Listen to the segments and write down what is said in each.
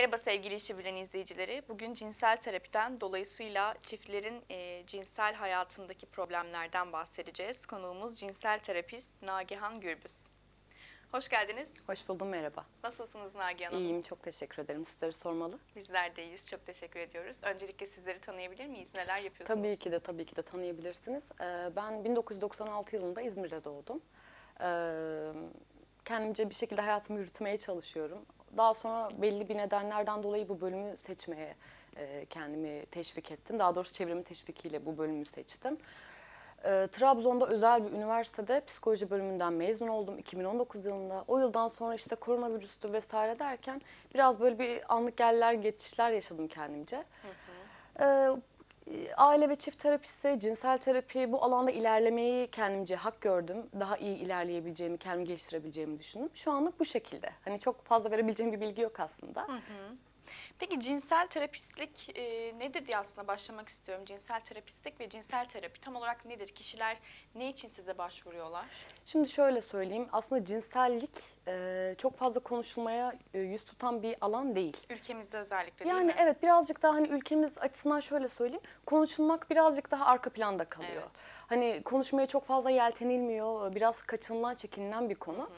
Merhaba sevgili işi bilen izleyicileri. Bugün cinsel terapiden dolayısıyla çiftlerin e, cinsel hayatındaki problemlerden bahsedeceğiz. Konuğumuz cinsel terapist Nagihan Gürbüz. Hoş geldiniz. Hoş buldum, merhaba. Nasılsınız Nagihan Hanım? İyiyim, çok teşekkür ederim. Sizleri sormalı. Bizler de iyiyiz. Çok teşekkür ediyoruz. Öncelikle sizleri tanıyabilir miyiz? Neler yapıyorsunuz? Tabii ki de, tabii ki de tanıyabilirsiniz. Ee, Ben 1996 yılında İzmir'de doğdum. Ee, Kendimce bir şekilde hayatımı yürütmeye çalışıyorum. Daha sonra belli bir nedenlerden dolayı bu bölümü seçmeye e, kendimi teşvik ettim. Daha doğrusu çevremin teşvikiyle bu bölümü seçtim. Ee, Trabzon'da özel bir üniversitede psikoloji bölümünden mezun oldum 2019 yılında. O yıldan sonra işte koronavirüstü vesaire derken biraz böyle bir anlık geller geçişler yaşadım kendimce. Ee, aile ve çift terapisi, cinsel terapi bu alanda ilerlemeyi kendimce hak gördüm. Daha iyi ilerleyebileceğimi, kendimi geliştirebileceğimi düşündüm. Şu anlık bu şekilde. Hani çok fazla verebileceğim bir bilgi yok aslında. Peki cinsel terapistlik e, nedir diye aslında başlamak istiyorum. Cinsel terapistlik ve cinsel terapi tam olarak nedir? Kişiler ne için size başvuruyorlar? Şimdi şöyle söyleyeyim. Aslında cinsellik e, çok fazla konuşulmaya e, yüz tutan bir alan değil. Ülkemizde özellikle değil Yani mi? evet birazcık daha hani ülkemiz açısından şöyle söyleyeyim. Konuşulmak birazcık daha arka planda kalıyor. Evet. Hani konuşmaya çok fazla yeltenilmiyor. Biraz kaçınılan, çekinilen bir konu.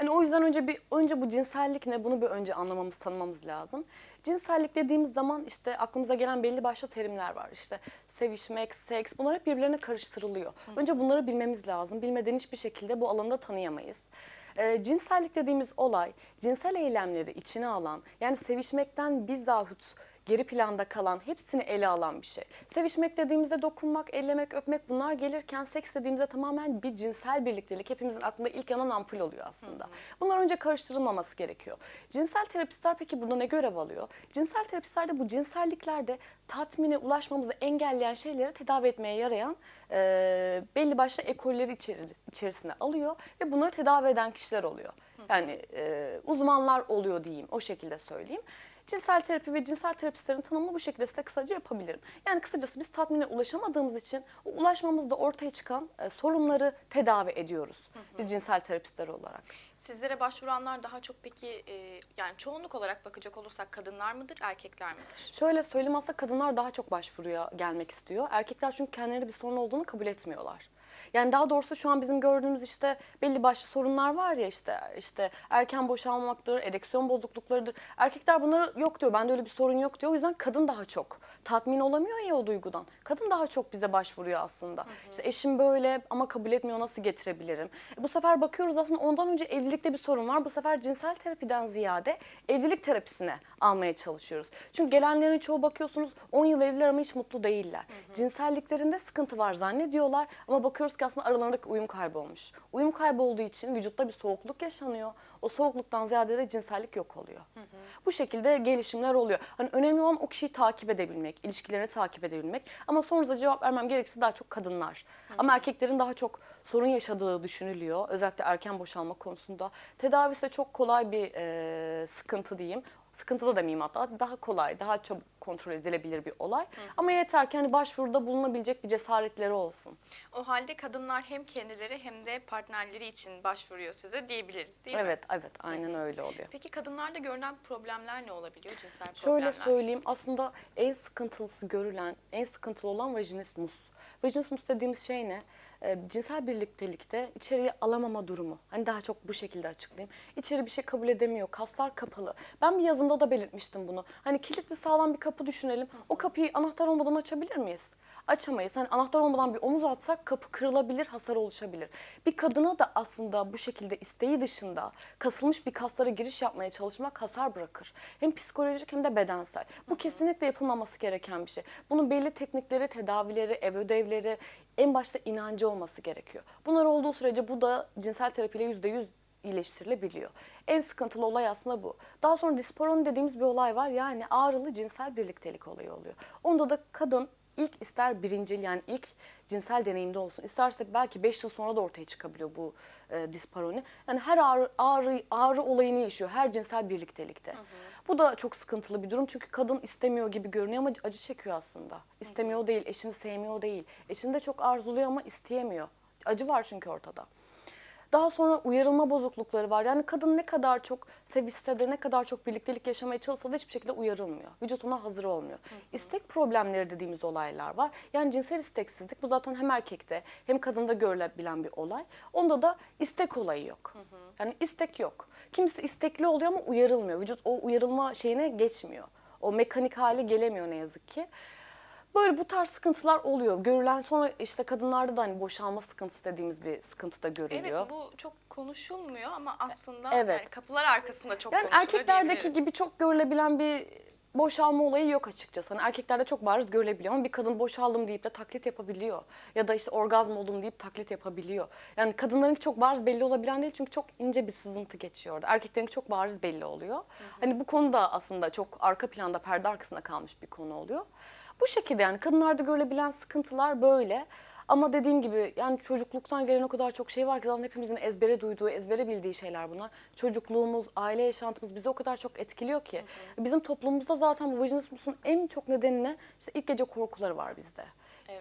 Hani o yüzden önce bir önce bu cinsellik ne bunu bir önce anlamamız, tanımamız lazım. Cinsellik dediğimiz zaman işte aklımıza gelen belli başlı terimler var. İşte sevişmek, seks bunlar hep birbirlerine karıştırılıyor. Önce bunları bilmemiz lazım. Bilmeden hiçbir şekilde bu alanda tanıyamayız. Ee, cinsellik dediğimiz olay cinsel eylemleri içine alan yani sevişmekten bizzahut geri planda kalan hepsini ele alan bir şey. Sevişmek dediğimizde dokunmak, ellemek, öpmek bunlar gelirken seks dediğimizde tamamen bir cinsel birliktelik hepimizin aklında ilk yanan ampul oluyor aslında. Bunlar önce karıştırılmaması gerekiyor. Cinsel terapistler peki burada ne görev alıyor? Cinsel terapistler de bu cinselliklerde tatmine ulaşmamızı engelleyen şeyleri tedavi etmeye yarayan e, belli başlı ekolleri içeri, içerisine alıyor ve bunları tedavi eden kişiler oluyor. Yani e, uzmanlar oluyor diyeyim o şekilde söyleyeyim. Cinsel terapi ve cinsel terapistlerin tanımını bu şekilde size kısaca yapabilirim. Yani kısacası biz tatmine ulaşamadığımız için o ulaşmamızda ortaya çıkan e, sorunları tedavi ediyoruz. Biz cinsel terapistler olarak. Sizlere başvuranlar daha çok peki e, yani çoğunluk olarak bakacak olursak kadınlar mıdır, erkekler midir? Şöyle söyleyeyim aslında kadınlar daha çok başvuruya gelmek istiyor. Erkekler çünkü kendileri bir sorun olduğunu kabul etmiyorlar. Yani daha doğrusu şu an bizim gördüğümüz işte belli başlı sorunlar var ya işte işte erken boşalmaktır, ereksiyon bozukluklarıdır. Erkekler bunları yok diyor. Bende öyle bir sorun yok diyor. O yüzden kadın daha çok tatmin olamıyor ya o duygudan. Kadın daha çok bize başvuruyor aslında. İşte eşim böyle ama kabul etmiyor nasıl getirebilirim? E bu sefer bakıyoruz aslında ondan önce evlilikte bir sorun var. Bu sefer cinsel terapiden ziyade evlilik terapisine almaya çalışıyoruz. Çünkü gelenlerin çoğu bakıyorsunuz 10 yıl evliler ama hiç mutlu değiller. Cinselliklerinde sıkıntı var zannediyorlar ama bakıyoruz ki aslında aralarındaki uyum kaybolmuş. Uyum kaybolduğu için vücutta bir soğukluk yaşanıyor. O soğukluktan ziyade de cinsellik yok oluyor. Bu şekilde gelişimler oluyor. Hani önemli olan o kişiyi takip edebilmek, ilişkilerini takip edebilmek. Ama sorunuza cevap vermem gerekirse daha çok kadınlar. Ama erkeklerin daha çok sorun yaşadığı düşünülüyor. Özellikle erken boşalma konusunda. Tedavisi de çok kolay bir e, sıkıntı diyeyim. Sıkıntı da demeyeyim hatta daha kolay, daha çabuk kontrol edilebilir bir olay. Ama yeter ki hani başvuruda bulunabilecek bir cesaretleri olsun. O halde kadınlar hem kendileri hem de partnerleri için başvuruyor size diyebiliriz değil mi? Evet, evet aynen öyle oluyor. Peki kadınlarda görülen problemler ne olabiliyor cinsel Şöyle problemler? söyleyeyim aslında en sıkıntılısı görülen, en sıkıntılı olan vajinismus. Vajinismus dediğimiz şey ne? Ee, cinsel birliktelikte içeriye alamama durumu. Hani daha çok bu şekilde açıklayayım. İçeri bir şey kabul edemiyor, kaslar kapalı. Ben bir yazımda da belirtmiştim bunu. Hani kilitli sağlam bir kapı düşünelim. O kapıyı anahtar olmadan açabilir miyiz? açamayız. Hani anahtar olmadan bir omuz atsak kapı kırılabilir, hasar oluşabilir. Bir kadına da aslında bu şekilde isteği dışında kasılmış bir kaslara giriş yapmaya çalışmak hasar bırakır. Hem psikolojik hem de bedensel. Bu kesinlikle yapılmaması gereken bir şey. Bunun belli teknikleri, tedavileri, ev ödevleri, en başta inancı olması gerekiyor. Bunlar olduğu sürece bu da cinsel terapiyle %100 iyileştirilebiliyor. En sıkıntılı olay aslında bu. Daha sonra disporon dediğimiz bir olay var. Yani ağrılı cinsel birliktelik olayı oluyor. Onda da kadın ilk ister birincil yani ilk cinsel deneyimde olsun. isterse belki 5 yıl sonra da ortaya çıkabiliyor bu e, disparoni. Yani her ağrı, ağrı, ağrı olayını yaşıyor her cinsel birliktelikte. Bu da çok sıkıntılı bir durum çünkü kadın istemiyor gibi görünüyor ama acı çekiyor aslında. İstemiyor değil, eşini sevmiyor değil. Eşini de çok arzuluyor ama isteyemiyor. Acı var çünkü ortada. Daha sonra uyarılma bozuklukları var. Yani kadın ne kadar çok sevişse de ne kadar çok birliktelik yaşamaya çalışsa da hiçbir şekilde uyarılmıyor. Vücut ona hazır olmuyor. İstek problemleri dediğimiz olaylar var. Yani cinsel isteksizlik bu zaten hem erkekte hem kadında görülebilen bir olay. Onda da istek olayı yok. Yani istek yok. Kimisi istekli oluyor ama uyarılmıyor. Vücut o uyarılma şeyine geçmiyor. O mekanik hale gelemiyor ne yazık ki. Böyle bu tarz sıkıntılar oluyor. Görülen sonra işte kadınlarda da hani boşalma sıkıntısı dediğimiz bir sıkıntı da görülüyor. Evet bu çok konuşulmuyor ama aslında Evet. yani kapılar arkasında çok Yani konuşuluyor erkeklerdeki gibi çok görülebilen bir boşalma olayı yok açıkçası. Hani erkeklerde çok bariz görülebiliyor ama bir kadın boşaldım deyip de taklit yapabiliyor. Ya da işte orgazm oldum deyip taklit yapabiliyor. Yani kadınların çok bariz belli olabilen değil çünkü çok ince bir sızıntı geçiyor orada. Erkeklerin çok bariz belli oluyor. Hani bu konuda aslında çok arka planda perde arkasında kalmış bir konu oluyor. Bu şekilde yani kadınlarda görülebilen sıkıntılar böyle. Ama dediğim gibi yani çocukluktan gelen o kadar çok şey var ki zaten hepimizin ezbere duyduğu, ezbere bildiği şeyler bunlar. Çocukluğumuz, aile yaşantımız bizi o kadar çok etkiliyor ki. Bizim toplumumuzda zaten bu vajinismusun en çok nedenine işte ilk gece korkuları var bizde.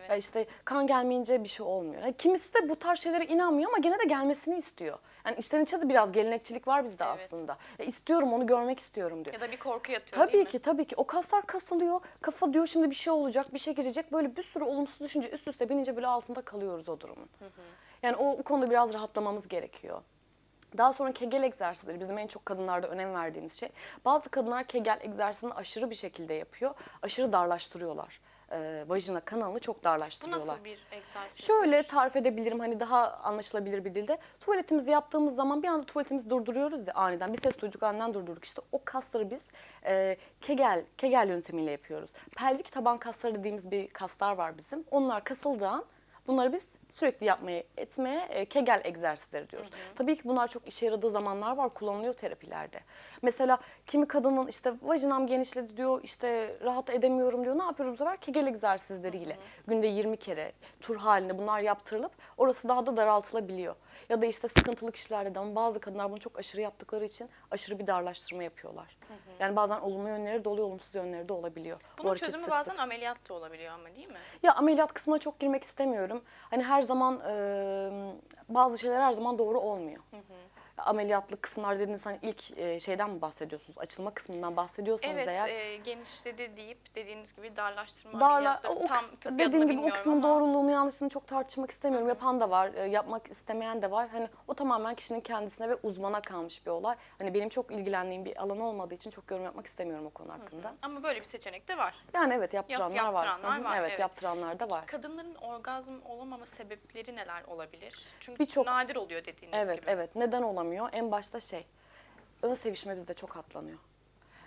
Ya işte kan gelmeyince bir şey olmuyor. Yani kimisi de bu tarz şeylere inanmıyor ama gene de gelmesini istiyor. Yani içten içe de biraz gelenekçilik var bizde Evet. aslında. Ya istiyorum onu görmek istiyorum diyor. Ya da bir korku yatıyor değil Tabii mi? ki tabii ki. O kaslar kasılıyor. Kafa diyor şimdi bir şey olacak, bir şey girecek. Böyle bir sürü olumsuz düşünce üst üste binince böyle altında kalıyoruz o durumun. Yani o, o konuda biraz rahatlamamız gerekiyor. Daha sonra kegel egzersizleri bizim en çok kadınlarda önem verdiğimiz şey. Bazı kadınlar kegel egzersizini aşırı bir şekilde yapıyor. Aşırı darlaştırıyorlar. Ee, vajina kanalını çok Bu darlaştırıyorlar. nasıl bir egzersiz? Şöyle tarif edebilirim hani daha anlaşılabilir bir dilde. Tuvaletimizi yaptığımız zaman bir anda tuvaletimizi durduruyoruz ya aniden. Bir ses duyduk aniden durdurduk. İşte o kasları biz e, kegel, kegel yöntemiyle yapıyoruz. Pelvik taban kasları dediğimiz bir kaslar var bizim. Onlar kasıldığı an bunları biz sürekli yapmaya, etmeye e, kegel egzersizleri diyoruz. Tabii ki bunlar çok işe yaradığı zamanlar var, kullanılıyor terapilerde. Mesela kimi kadının işte vajinam genişledi diyor, işte rahat edemiyorum diyor. Ne yapıyoruz bu sefer? Kegel egzersizleriyle. Günde 20 kere tur halinde bunlar yaptırılıp orası daha da daraltılabiliyor. Ya da işte sıkıntılı kişilerde de ama bazı kadınlar bunu çok aşırı yaptıkları için aşırı bir darlaştırma yapıyorlar. Yani bazen olumlu yönleri de oluyor, olumsuz yönleri de olabiliyor. Bu Bunun çözümü sık sık. bazen ameliyat da olabiliyor ama değil mi? Ya ameliyat kısmına çok girmek istemiyorum. Hani her zaman e, bazı şeyler her zaman doğru olmuyor. Ameliyatlı kısımlar dediğiniz hani ilk e, şeyden mi bahsediyorsunuz? Açılma kısmından bahsediyorsanız Evet, eğer. e, genişledi deyip dediğiniz gibi darlaştırma Darla, ameliyatları o tam adını dediğim gibi o kısmın ama doğruluğunu yanlışını çok tartışmak istemiyorum. Yapan da var, e, yapmak istemeyen de var. Hani o tamamen kişinin kendisine ve uzmana kalmış bir olay. Hani benim çok ilgilendiğim bir alan olmadığı için çok yorum yapmak istemiyorum o konu hakkında. Ama böyle bir seçenek de var. Yani evet yaptıranlar var. yaptıranlar Hı hı, var, Evet, evet. yaptıranlar da var. Kadınların orgazm olamama sebepleri neler olabilir? Çünkü Birçok- nadir oluyor dediğiniz Evet, gibi. evet. Neden olamıyor? En başta şey, ön sevişme bizde çok atlanıyor.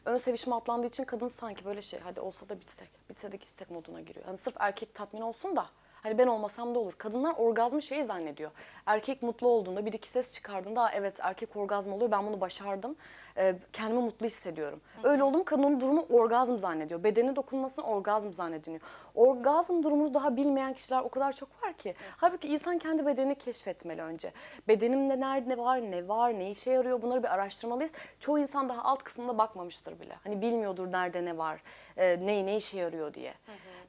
Ön sevişme atlandığı için kadın sanki böyle şey, hadi olsa da bitsek, bitse de gitsek moduna giriyor. Hani sırf erkek tatmin olsun da, hani ben olmasam da olur. Kadınlar orgazmı şey zannediyor. Erkek mutlu olduğunda, bir iki ses çıkardığında, "Aa, evet erkek orgazm oluyor, ben bunu başardım, Ee, kendimi mutlu hissediyorum. Öyle oldu mu kadın onun durumu orgazm zannediyor. Bedeni dokunmasını orgazm zannediyor. Orgazm durumunu daha bilmeyen kişiler o kadar çok var ki. Halbuki insan kendi bedenini keşfetmeli önce. Bedenimde nerede ne var, ne var, ne işe yarıyor bunları bir araştırmalıyız. Çoğu insan daha alt kısmında bakmamıştır bile. Hani bilmiyordur nerede ne var, e, ne, ne işe yarıyor diye.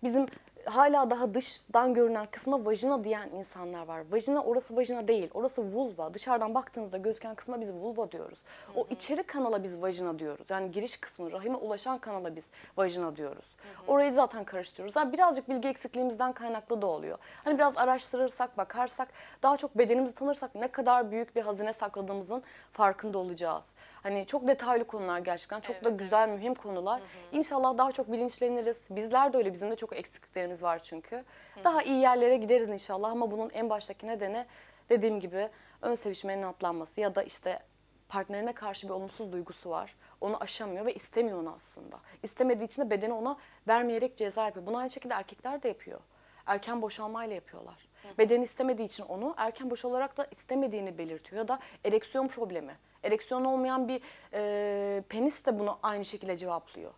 Bizim hala daha dıştan görünen kısma vajina diyen insanlar var. Vajina orası vajina değil. Orası vulva. Dışarıdan baktığınızda gözüken kısma biz vulva diyoruz. O içeri kanala biz vajina diyoruz. Yani giriş kısmı, rahime ulaşan kanala biz vajina diyoruz. Orayı zaten karıştırıyoruz. Yani birazcık bilgi eksikliğimizden kaynaklı da oluyor. Hani biraz araştırırsak, bakarsak, daha çok bedenimizi tanırsak ne kadar büyük bir hazine sakladığımızın farkında olacağız. Hani çok detaylı konular gerçekten. Çok da Evet, güzel, mühim konular. İnşallah daha çok bilinçleniriz. Bizler de öyle. Bizim de çok eksikliklerimiz var çünkü. Daha iyi yerlere gideriz inşallah ama bunun en baştaki nedeni dediğim gibi ön sevişmenin atlanması ya da işte partnerine karşı bir olumsuz duygusu var. Onu aşamıyor ve istemiyor onu aslında. İstemediği için de bedeni ona vermeyerek ceza yapıyor. Bunu aynı şekilde erkekler de yapıyor. Erken boşalmayla yapıyorlar. Bedeni istemediği için onu erken boşalarak da istemediğini belirtiyor ya da ereksiyon problemi. Ereksiyon olmayan bir e, penis de bunu aynı şekilde cevaplıyor.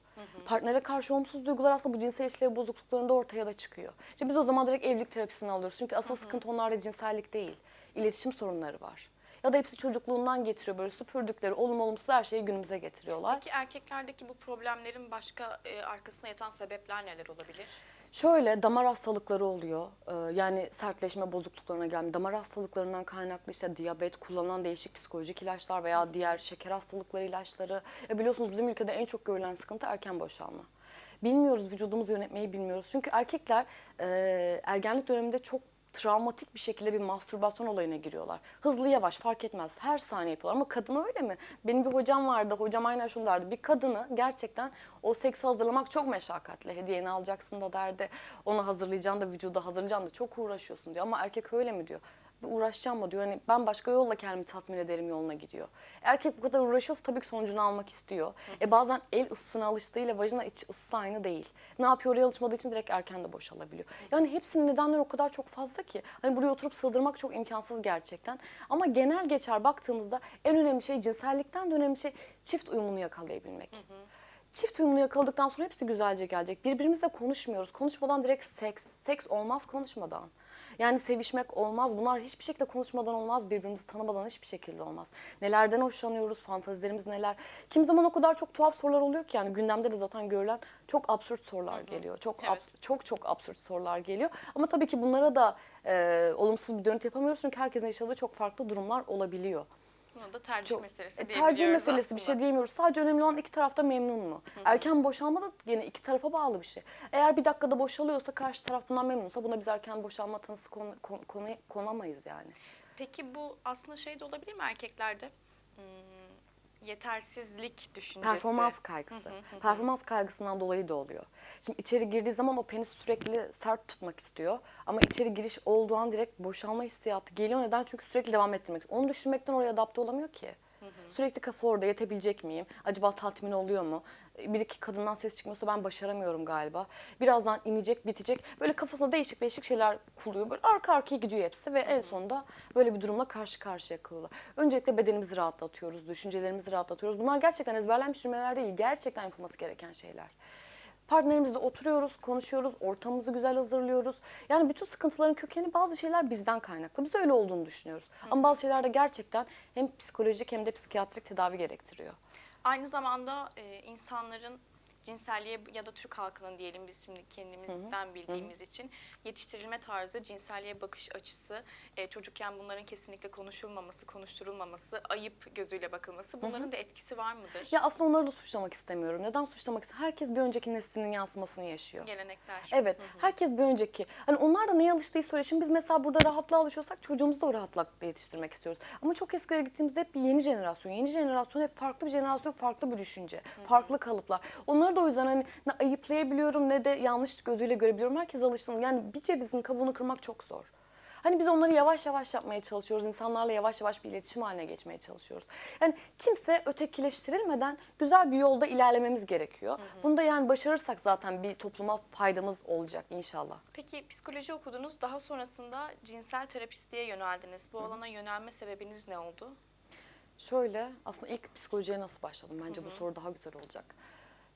Partnere karşı olumsuz duygular aslında bu cinsel işlev bozukluklarında ortaya da çıkıyor. İşte biz o zaman direkt evlilik terapisini alıyoruz. Çünkü asıl sıkıntı onlarda cinsellik değil. İletişim sorunları var. Ya da hepsi çocukluğundan getiriyor böyle süpürdükleri olumlu olumsuz her şeyi günümüze getiriyorlar. Peki erkeklerdeki bu problemlerin başka e, arkasında yatan sebepler neler olabilir? Şöyle damar hastalıkları oluyor. Ee, yani sertleşme bozukluklarına gelme. Damar hastalıklarından kaynaklı işte diyabet, kullanılan değişik psikolojik ilaçlar veya diğer şeker hastalıkları ilaçları. E biliyorsunuz bizim ülkede en çok görülen sıkıntı erken boşalma. Bilmiyoruz vücudumuzu yönetmeyi bilmiyoruz. Çünkü erkekler e, ergenlik döneminde çok travmatik bir şekilde bir mastürbasyon olayına giriyorlar. Hızlı yavaş fark etmez. Her saniye yapıyorlar ama kadın öyle mi? Benim bir hocam vardı. Hocam aynen şunu derdi. Bir kadını gerçekten o seksi hazırlamak çok meşakkatli. Hediyeni alacaksın da derdi. Onu hazırlayacaksın da vücuda hazırlayacaksın da çok uğraşıyorsun diyor. Ama erkek öyle mi diyor. Uğraşacağım mı diyor. Hani ben başka yolla kendimi tatmin ederim yoluna gidiyor. Erkek bu kadar uğraşıyorsa tabii ki sonucunu almak istiyor. E bazen el ısısına alıştığıyla vajina iç ısısı aynı değil. Ne yapıyor oraya alışmadığı için direkt erken de boşalabiliyor. Yani hepsinin nedenleri o kadar çok fazla ki. Hani buraya oturup sığdırmak çok imkansız gerçekten. Ama genel geçer baktığımızda en önemli şey cinsellikten de önemli şey çift uyumunu yakalayabilmek. Çift uyumunu yakaladıktan sonra hepsi güzelce gelecek. Birbirimizle konuşmuyoruz. Konuşmadan direkt seks. Seks olmaz konuşmadan. Yani sevişmek olmaz. Bunlar hiçbir şekilde konuşmadan olmaz. Birbirimizi tanımadan hiçbir şekilde olmaz. Nelerden hoşlanıyoruz, fantazilerimiz neler. Kim zaman o kadar çok tuhaf sorular oluyor ki yani gündemde de zaten görülen çok absürt sorular geliyor. Çok Evet. abs- çok çok absürt sorular geliyor. Ama tabii ki bunlara da e, olumsuz bir dönüt yapamıyoruz çünkü herkesin yaşadığı çok farklı durumlar olabiliyor. Bunu da tercih Çok- meselesi E, tercih meselesi bir aslında. şey diyemiyoruz. Sadece önemli olan iki tarafta memnun mu? Erken boşanma da yine iki tarafa bağlı bir şey. Eğer bir dakikada boşalıyorsa karşı taraf bundan memnunsa buna biz erken boşanma tanısı kon, kon- konu- konamayız yani. Peki bu aslında şey de olabilir mi erkeklerde? Hmm, yetersizlik düşüncesi. Performans kaygısı. Performans kaygısından dolayı da oluyor. Şimdi içeri girdiği zaman o penis sürekli sert tutmak istiyor. Ama içeri giriş olduğu an direkt boşalma hissiyatı geliyor. Neden? Çünkü sürekli devam ettirmek. Onu düşünmekten oraya adapte olamıyor ki. Sürekli kafa orada yetebilecek miyim? Acaba tatmin oluyor mu? Bir iki kadından ses çıkmıyorsa ben başaramıyorum galiba. Birazdan inecek, bitecek. Böyle kafasında değişik değişik şeyler kuluyor. Böyle arka arkaya gidiyor hepsi ve en sonunda böyle bir durumla karşı karşıya kalıyorlar. Öncelikle bedenimizi rahatlatıyoruz, düşüncelerimizi rahatlatıyoruz. Bunlar gerçekten ezberlenmiş cümleler değil, gerçekten yapılması gereken şeyler. Partnerimizle oturuyoruz, konuşuyoruz, ortamımızı güzel hazırlıyoruz. Yani bütün sıkıntıların kökeni bazı şeyler bizden kaynaklı. Biz öyle olduğunu düşünüyoruz. Ama bazı şeyler de gerçekten hem psikolojik hem de psikiyatrik tedavi gerektiriyor. Aynı zamanda e, insanların cinselliğe ya da Türk halkının diyelim biz şimdi kendimizden bildiğimiz için yetiştirilme tarzı, cinselliğe bakış açısı, e, çocukken bunların kesinlikle konuşulmaması, konuşturulmaması, ayıp gözüyle bakılması bunların da etkisi var mıdır? Ya aslında onları da suçlamak istemiyorum. Neden suçlamak istemiyorum? Herkes bir önceki neslinin yansımasını yaşıyor. Gelenekler. Evet. Herkes bir önceki. Hani onlar da neye alıştıysa öyle. Şimdi biz mesela burada rahatlığa alışıyorsak çocuğumuzu da o rahatlıkla yetiştirmek istiyoruz. Ama çok eskilere gittiğimizde hep bir yeni jenerasyon. Yeni jenerasyon hep farklı bir jenerasyon, farklı bir düşünce. Farklı kalıplar. Onları da o yüzden hani ne ayıplayabiliyorum ne de yanlış gözüyle görebiliyorum. Herkes alıştı. Yani bir cevizin kabuğunu kırmak çok zor. Hani biz onları yavaş yavaş yapmaya çalışıyoruz. İnsanlarla yavaş yavaş bir iletişim haline geçmeye çalışıyoruz. Yani kimse ötekileştirilmeden güzel bir yolda ilerlememiz gerekiyor. Bunu da yani başarırsak zaten bir topluma faydamız olacak inşallah. Peki psikoloji okudunuz, daha sonrasında cinsel terapistliğe yöneldiniz. Bu alana yönelme sebebiniz ne oldu? Şöyle aslında ilk psikolojiye nasıl başladım? Bence bu soru daha güzel olacak.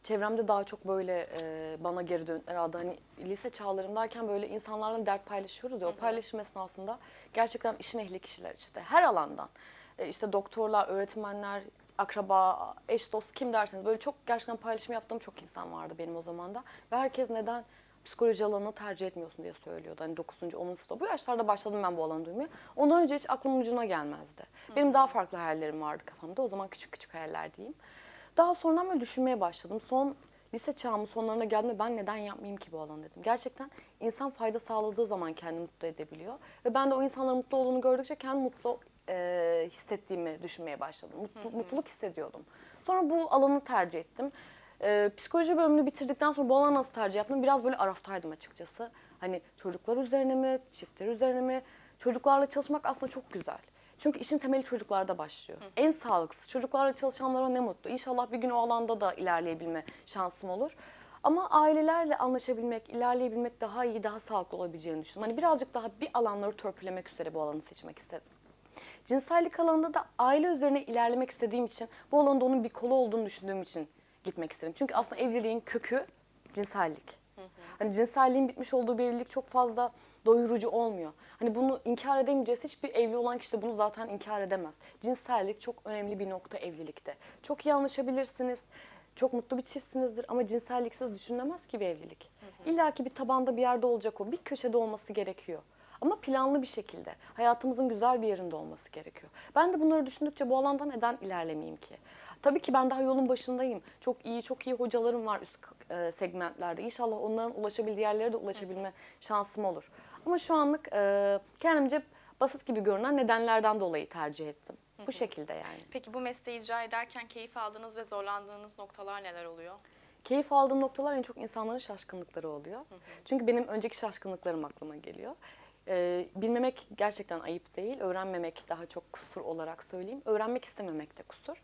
Çevremde daha çok böyle e, bana geri dönütler aldı. Hani lise çağlarımdayken böyle insanlarla dert paylaşıyoruz ya. O paylaşım esnasında gerçekten işin ehli kişiler işte her alandan. E, işte doktorlar, öğretmenler, akraba, eş dost kim derseniz böyle çok gerçekten paylaşım yaptığım çok insan vardı benim o zaman da. Ve herkes neden psikoloji alanını tercih etmiyorsun diye söylüyordu. Hani 9. 10. sınıfta. Bu yaşlarda başladım ben bu alanı duymaya. Ondan önce hiç aklımın ucuna gelmezdi. Benim daha farklı hayallerim vardı kafamda. O zaman küçük küçük hayaller diyeyim. Daha sonra böyle düşünmeye başladım. Son lise çağımın sonlarına geldiğimde ben neden yapmayayım ki bu alanı dedim. Gerçekten insan fayda sağladığı zaman kendini mutlu edebiliyor. Ve ben de o insanların mutlu olduğunu gördükçe kendimi mutlu e, hissettiğimi düşünmeye başladım. Mutlu, mutluluk hissediyordum. Sonra bu alanı tercih ettim. E, psikoloji bölümünü bitirdikten sonra bu alanı nasıl tercih yaptım? Biraz böyle araftaydım açıkçası. Hani çocuklar üzerine mi, çiftler üzerine mi? Çocuklarla çalışmak aslında çok güzel. Çünkü işin temeli çocuklarda başlıyor. En sağlıklısı. Çocuklarla çalışanlara ne mutlu. İnşallah bir gün o alanda da ilerleyebilme şansım olur. Ama ailelerle anlaşabilmek, ilerleyebilmek daha iyi, daha sağlıklı olabileceğini düşünüyorum. Hani birazcık daha bir alanları törpülemek üzere bu alanı seçmek istedim. Cinsellik alanında da aile üzerine ilerlemek istediğim için, bu alanda onun bir kolu olduğunu düşündüğüm için gitmek istedim. Çünkü aslında evliliğin kökü cinsellik. Hani cinselliğin bitmiş olduğu bir evlilik çok fazla doyurucu olmuyor. Hani bunu inkar edemeyeceğiz. Hiçbir evli olan kişi de bunu zaten inkar edemez. Cinsellik çok önemli bir nokta evlilikte. Çok iyi anlaşabilirsiniz. Çok mutlu bir çiftsinizdir ama cinselliksiz düşünülemez ki bir evlilik. İlla ki bir tabanda bir yerde olacak o. Bir köşede olması gerekiyor. Ama planlı bir şekilde. Hayatımızın güzel bir yerinde olması gerekiyor. Ben de bunları düşündükçe bu alanda neden ilerlemeyeyim ki? Tabii ki ben daha yolun başındayım. Çok iyi, çok iyi hocalarım var üst e, segmentlerde. İnşallah onların ulaşabildiği yerlere de ulaşabilme şansım olur. Ama şu anlık e, kendimce basit gibi görünen nedenlerden dolayı tercih ettim. Bu şekilde yani. Peki bu mesleği icra ederken keyif aldığınız ve zorlandığınız noktalar neler oluyor? Keyif aldığım noktalar en çok insanların şaşkınlıkları oluyor. Çünkü benim önceki şaşkınlıklarım aklıma geliyor. Ee, bilmemek gerçekten ayıp değil. Öğrenmemek daha çok kusur olarak söyleyeyim. Öğrenmek istememek de kusur.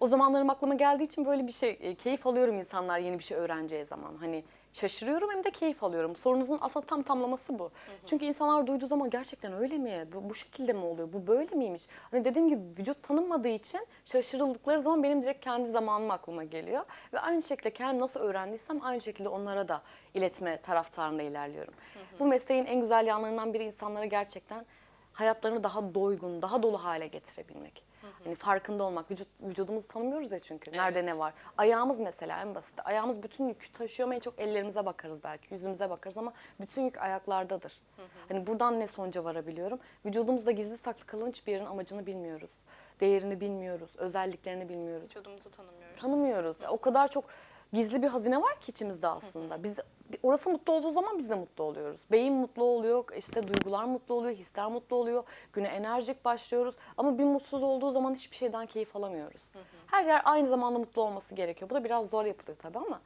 O zamanlarım aklıma geldiği için böyle bir şey e, keyif alıyorum insanlar yeni bir şey öğreneceği zaman. Hani şaşırıyorum hem de keyif alıyorum. Sorunuzun aslında tam tamlaması bu. Çünkü insanlar duyduğu zaman gerçekten öyle mi? Bu, bu şekilde mi oluyor? Bu böyle miymiş? Hani dediğim gibi vücut tanınmadığı için şaşırıldıkları zaman benim direkt kendi zamanım aklıma geliyor. Ve aynı şekilde kendim nasıl öğrendiysem aynı şekilde onlara da iletme taraftarında ilerliyorum. Bu mesleğin en güzel yanlarından biri insanlara gerçekten hayatlarını daha doygun, daha dolu hale getirebilmek. Hani farkında olmak. Vücut, vücudumuzu tanımıyoruz ya çünkü. Nerede Evet. ne var? Ayağımız mesela en basit. Ayağımız bütün yükü taşıyor ama en çok ellerimize bakarız belki. Yüzümüze bakarız ama bütün yük ayaklardadır. Hani buradan ne sonuca varabiliyorum? Vücudumuzda gizli saklı kalan hiçbir yerin amacını bilmiyoruz. Değerini bilmiyoruz. Özelliklerini bilmiyoruz. Vücudumuzu tanımıyoruz. Tanımıyoruz. O kadar çok gizli bir hazine var ki içimizde aslında. Biz orası mutlu olduğu zaman biz de mutlu oluyoruz. Beyin mutlu oluyor, işte duygular mutlu oluyor, hisler mutlu oluyor. Güne enerjik başlıyoruz. Ama bir mutsuz olduğu zaman hiçbir şeyden keyif alamıyoruz. Her yer aynı zamanda mutlu olması gerekiyor. Bu da biraz zor yapılıyor tabii ama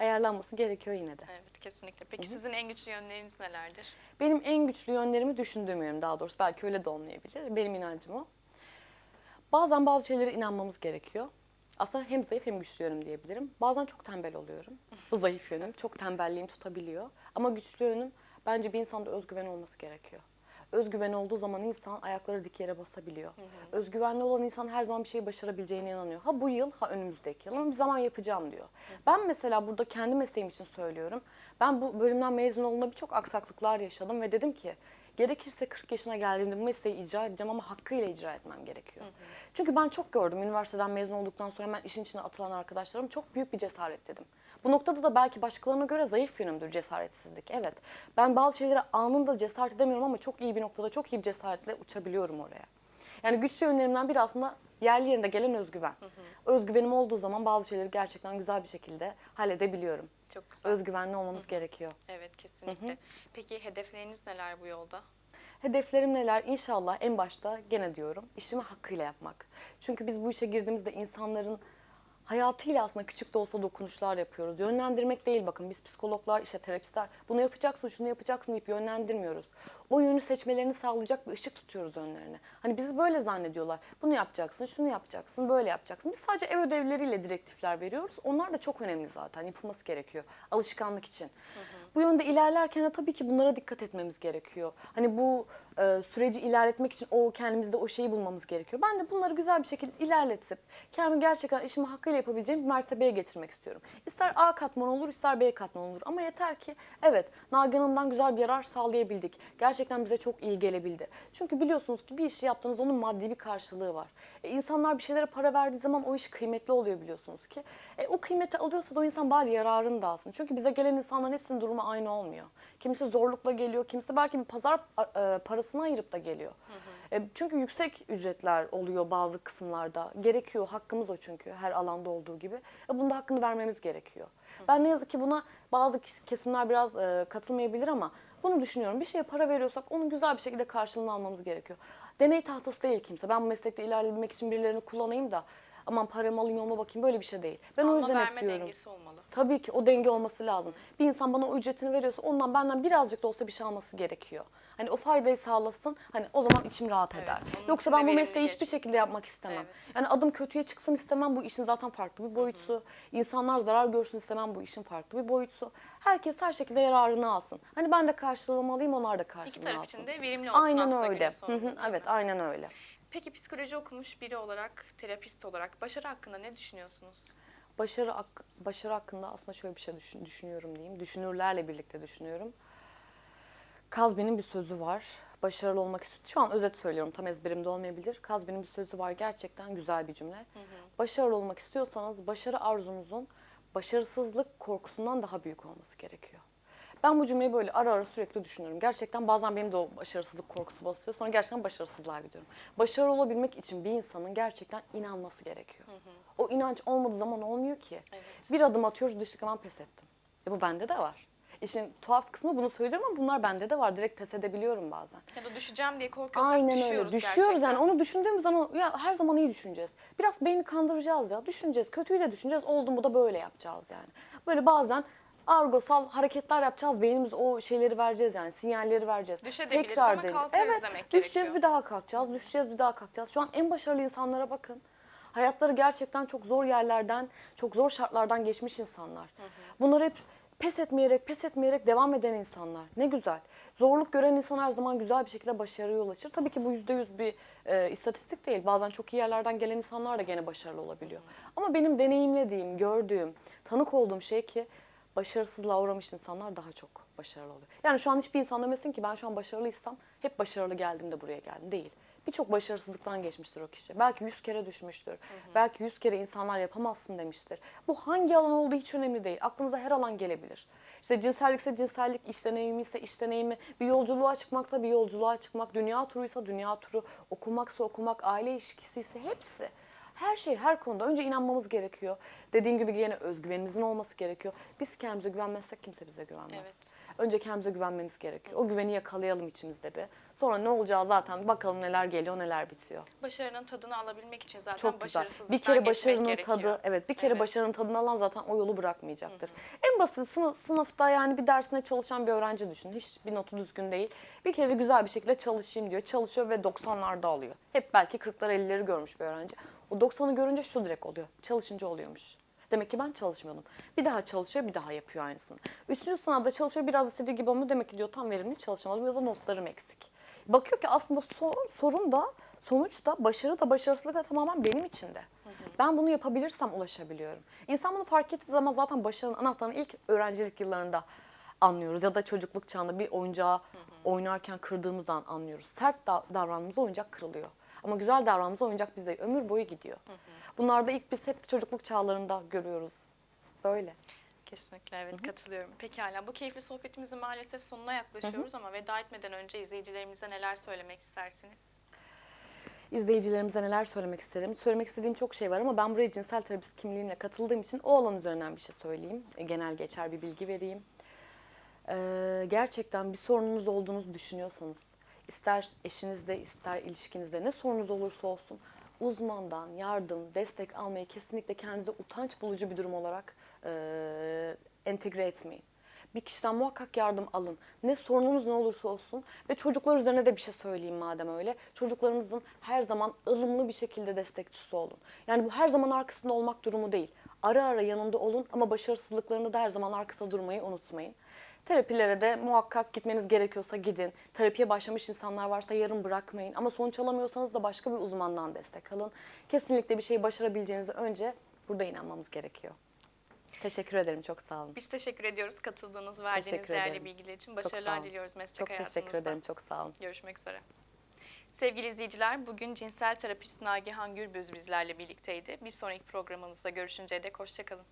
ayarlanması gerekiyor yine de. Evet kesinlikle. Peki sizin en güçlü yönleriniz nelerdir? Benim en güçlü yönlerimi düşündüğüm yönüm daha doğrusu. Belki öyle de olmayabilir. Benim inancım o. Bazen bazı şeylere inanmamız gerekiyor. Aslında hem zayıf hem güçlü yönüm diyebilirim. Bazen çok tembel oluyorum. Bu zayıf yönüm. Çok tembelliğim tutabiliyor. Ama güçlü yönüm bence bir insanda özgüven olması gerekiyor. Özgüven olduğu zaman insan ayakları dik yere basabiliyor. Özgüvenli olan insan her zaman bir şeyi başarabileceğine inanıyor. Ha bu yıl ha önümüzdeki yıl ama bir zaman yapacağım diyor. Ben mesela burada kendi mesleğim için söylüyorum. Ben bu bölümden mezun olduğumda birçok aksaklıklar yaşadım ve dedim ki gerekirse 40 yaşına geldiğimde bu mesleği icra edeceğim ama hakkıyla icra etmem gerekiyor. Çünkü ben çok gördüm üniversiteden mezun olduktan sonra hemen işin içine atılan arkadaşlarım çok büyük bir cesaret dedim. Bu noktada da belki başkalarına göre zayıf yönümdür cesaretsizlik. Evet ben bazı şeylere anında cesaret edemiyorum ama çok iyi bir noktada çok iyi bir cesaretle uçabiliyorum oraya. Yani güçlü yönlerimden biri aslında yerli yerinde gelen özgüven. Özgüvenim olduğu zaman bazı şeyleri gerçekten güzel bir şekilde halledebiliyorum. Çok güzel. Özgüvenli olmamız gerekiyor. Evet kesinlikle. Peki hedefleriniz neler bu yolda? Hedeflerim neler? İnşallah en başta gene diyorum işimi hakkıyla yapmak. Çünkü biz bu işe girdiğimizde insanların hayatıyla aslında küçük de olsa dokunuşlar yapıyoruz. Yönlendirmek değil bakın biz psikologlar, işte terapistler bunu yapacaksın, şunu yapacaksın deyip yönlendirmiyoruz. O yönü seçmelerini sağlayacak bir ışık tutuyoruz önlerine. Hani bizi böyle zannediyorlar. Bunu yapacaksın, şunu yapacaksın, böyle yapacaksın. Biz sadece ev ödevleriyle direktifler veriyoruz. Onlar da çok önemli zaten. Yapılması gerekiyor. Alışkanlık için. Bu yönde ilerlerken de tabii ki bunlara dikkat etmemiz gerekiyor. Hani bu e, süreci ilerletmek için o kendimizde o şeyi bulmamız gerekiyor. Ben de bunları güzel bir şekilde ilerletip kendimi gerçekten işimi hakkıyla yapabileceğim bir mertebeye getirmek istiyorum. İster A katman olur, ister B katman olur. Ama yeter ki evet Nagihan'ından güzel bir yarar sağlayabildik. Gerçekten bize çok iyi gelebildi. Çünkü biliyorsunuz ki bir işi yaptığınız onun maddi bir karşılığı var. E, insanlar bir şeylere para verdiği zaman o iş kıymetli oluyor biliyorsunuz ki. E, o kıymeti alıyorsa da o insan bari yararını da alsın. Çünkü bize gelen insanların hepsinin durumu aynı olmuyor. Kimisi zorlukla geliyor, kimisi belki bir pazar e, parasını ayırıp da geliyor. E, çünkü yüksek ücretler oluyor bazı kısımlarda. Gerekiyor, hakkımız o çünkü her alanda olduğu gibi. E, bunun da hakkını vermemiz gerekiyor. Ben ne yazık ki buna bazı kes- kesimler biraz e, katılmayabilir ama bunu düşünüyorum. Bir şeye para veriyorsak onun güzel bir şekilde karşılığını almamız gerekiyor. Deney tahtası değil kimse. Ben bu meslekte ilerlemek için birilerini kullanayım da aman paramı alayım yoluma bakayım böyle bir şey değil. Ben o Alma yüzden hep verme diyorum. dengesi olmalı. Tabii ki o denge olması lazım. Bir insan bana o ücretini veriyorsa ondan benden birazcık da olsa bir şey alması gerekiyor. Hani o faydayı sağlasın. Hani o zaman içim rahat eder. Yoksa ben bu mesleği hiçbir şekilde yapmak istemem. Evet. Yani adım kötüye çıksın istemem bu işin zaten farklı bir boyutu. İnsanlar zarar görsün istemem bu işin farklı bir boyutu. Herkes her şekilde yararını alsın. Hani ben de karşılığımı alayım onlar da karşılığını İki taraf alsın. için de verimli olsun Aynen aslında öyle. Hı hı, evet aynen öyle. Peki psikoloji okumuş biri olarak, terapist olarak başarı hakkında ne düşünüyorsunuz? başarı başarı hakkında aslında şöyle bir şey düşün- düşünüyorum diyeyim. Düşünürlerle birlikte düşünüyorum. Kazbe'nin bir sözü var. Başarılı olmak istiyor. Şu an özet söylüyorum. Tam ezberimde olmayabilir. Kazbe'nin bir sözü var. Gerçekten güzel bir cümle. Başarılı olmak istiyorsanız başarı arzunuzun başarısızlık korkusundan daha büyük olması gerekiyor. Ben bu cümleyi böyle ara ara sürekli düşünüyorum. Gerçekten bazen benim de o başarısızlık korkusu basıyor. Sonra gerçekten başarısızlığa gidiyorum. Başarılı olabilmek için bir insanın gerçekten inanması gerekiyor. O inanç olmadığı zaman olmuyor ki. Evet. Bir adım atıyoruz düştük hemen pes ettim. E bu bende de var. İşin tuhaf kısmı bunu söylüyorum ama bunlar bende de var. Direkt pes edebiliyorum bazen. Ya da düşeceğim diye korkuyorsak Aynen düşüyoruz öyle. Düşüyoruz gerçekten. yani onu düşündüğümüz zaman ya her zaman iyi düşüneceğiz. Biraz beyni kandıracağız ya. Düşüneceğiz. Kötüyü de düşüneceğiz. Oldu mu da böyle yapacağız yani. Böyle bazen argosal hareketler yapacağız. Beynimiz o şeyleri vereceğiz yani sinyalleri vereceğiz. Düşebiliriz ama deneyeceğiz. kalkarız Evet, demek düşeceğiz gerekiyor. bir daha kalkacağız. Düşeceğiz bir daha kalkacağız. Şu an en başarılı insanlara bakın. Hayatları gerçekten çok zor yerlerden, çok zor şartlardan geçmiş insanlar. Bunlar hep pes etmeyerek, pes etmeyerek devam eden insanlar. Ne güzel. Zorluk gören insan her zaman güzel bir şekilde başarıya ulaşır. Tabii ki bu yüzde yüz bir e, istatistik değil. Bazen çok iyi yerlerden gelen insanlar da gene başarılı olabiliyor. Ama benim deneyimlediğim, gördüğüm, tanık olduğum şey ki başarısızlığa uğramış insanlar daha çok başarılı oluyor. Yani şu an hiçbir insan demesin ki ben şu an başarılıysam hep başarılı geldim de buraya geldim. Değil. Birçok başarısızlıktan geçmiştir o kişi. Belki yüz kere düşmüştür. Belki yüz kere insanlar yapamazsın demiştir. Bu hangi alan olduğu hiç önemli değil. Aklınıza her alan gelebilir. İşte cinsellikse cinsellik, iş deneyimi ise iş deneyimi, bir yolculuğa çıkmaksa bir yolculuğa çıkmak, dünya turuysa dünya turu, okumaksa okumak, aile ilişkisi ise hepsi. Her şey her konuda önce inanmamız gerekiyor. Dediğim gibi yine özgüvenimizin olması gerekiyor. Biz kendimize güvenmezsek kimse bize güvenmez. Evet. Önce kendimize güvenmemiz gerekiyor. O güveni yakalayalım içimizde bir. Sonra ne olacağı zaten bakalım neler geliyor, neler bitiyor. Başarının tadını alabilmek için zaten Çok güzel. başarısızlıktan Bir kere geçmek başarının gerekiyor. tadı, evet bir kere Evet. başarının tadını alan zaten o yolu bırakmayacaktır. En basit sınıf, sınıfta yani bir dersine çalışan bir öğrenci düşün. Hiç bir notu düzgün değil. Bir kere güzel bir şekilde çalışayım diyor. Çalışıyor ve 90'larda alıyor. Hep belki 40'lar 50'leri görmüş bir öğrenci. O 90'ı görünce şu direkt oluyor. Çalışınca oluyormuş. Demek ki ben çalışmıyordum. Bir daha çalışıyor, bir daha yapıyor aynısını. Üçüncü sınavda çalışıyor, biraz istediği gibi ama demek ki diyor tam verimli çalışamadım ya da notlarım eksik. Bakıyor ki aslında sorun, sorun da sonuç da başarı da başarısızlık da tamamen benim içinde. Ben bunu yapabilirsem ulaşabiliyorum. İnsan bunu fark ettiği zaman zaten başarının anahtarını ilk öğrencilik yıllarında anlıyoruz. Ya da çocukluk çağında bir oyuncağı oynarken kırdığımızdan anlıyoruz. Sert da- davrandığımızda oyuncak kırılıyor. Ama güzel davrandığımızda oyuncak bize ömür boyu gidiyor. Bunlar da ilk biz hep çocukluk çağlarında görüyoruz. Böyle. Kesinlikle evet katılıyorum. Pekala bu keyifli sohbetimizin maalesef sonuna yaklaşıyoruz ama veda etmeden önce izleyicilerimize neler söylemek istersiniz? İzleyicilerimize neler söylemek isterim? Söylemek istediğim çok şey var ama ben buraya cinsel terapist kimliğimle katıldığım için o alan üzerinden bir şey söyleyeyim. E, Genel geçer bir bilgi vereyim. Ee, gerçekten bir sorununuz olduğunuzu düşünüyorsanız, ister eşinizde, ister ilişkinizde ne sorunuz olursa olsun uzmandan yardım, destek almayı kesinlikle kendinize utanç bulucu bir durum olarak e, entegre etmeyin. Bir kişiden muhakkak yardım alın. Ne sorununuz ne olursa olsun ve çocuklar üzerine de bir şey söyleyeyim madem öyle. Çocuklarınızın her zaman ılımlı bir şekilde destekçisi olun. Yani bu her zaman arkasında olmak durumu değil. Ara ara yanında olun ama başarısızlıklarında da her zaman arkasında durmayı unutmayın. Terapilere de muhakkak gitmeniz gerekiyorsa gidin. Terapiye başlamış insanlar varsa yarım bırakmayın. Ama sonuç alamıyorsanız da başka bir uzmandan destek alın. Kesinlikle bir şeyi başarabileceğinize önce burada inanmamız gerekiyor. Teşekkür ederim. Çok sağ olun. Biz teşekkür ediyoruz katıldığınız, verdiğiniz Teşekkür değerli ederim. bilgiler için. Çok Başarılar diliyoruz meslek Çok hayatınızda. teşekkür ederim. Çok sağ olun. Görüşmek üzere. Sevgili izleyiciler, bugün cinsel terapist Nagihan Gürbüz bizlerle birlikteydi. Bir sonraki programımızda görüşünceye dek hoşçakalın.